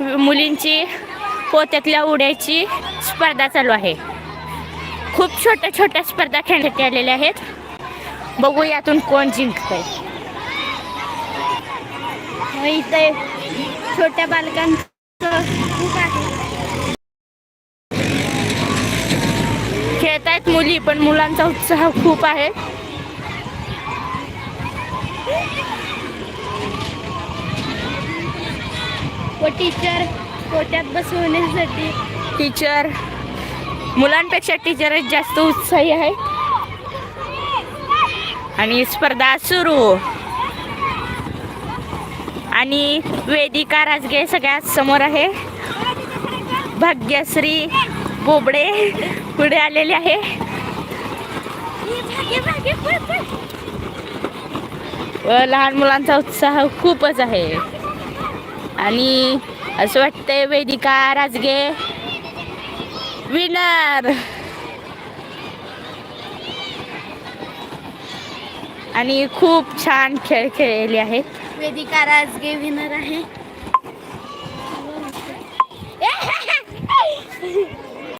मुलींची पोत्यातल्या उड्याची स्पर्धा चालू आहे. खूप छोट्या छोट्या स्पर्धा खेळण्यात आलेल्या आहेत. बघू यातून कोण जिंकतंय. इथे छोट्या बालकांचं खूप आहे. खेळतायत मुली पण मुलांचा उत्साह खूप आहे. व टीचर कोट्यात बसवण्यासाठी टीचर मुलांपेक्षा टीचरच जास्त उत्साही आहे. आणि स्पर्धा सुरू. आणि वेदिका राजगे सगळ्यात समोर आहे. भाग्यश्री बोबडे पुढे आलेले आहे. लहान मुलांचा उत्साह खूपच आहे. आणि असं वाटतंय वेदिका राजगे विनर आणि खूप छान खेळ खेळले आहेत. वेदिका राजगे विनर आहे.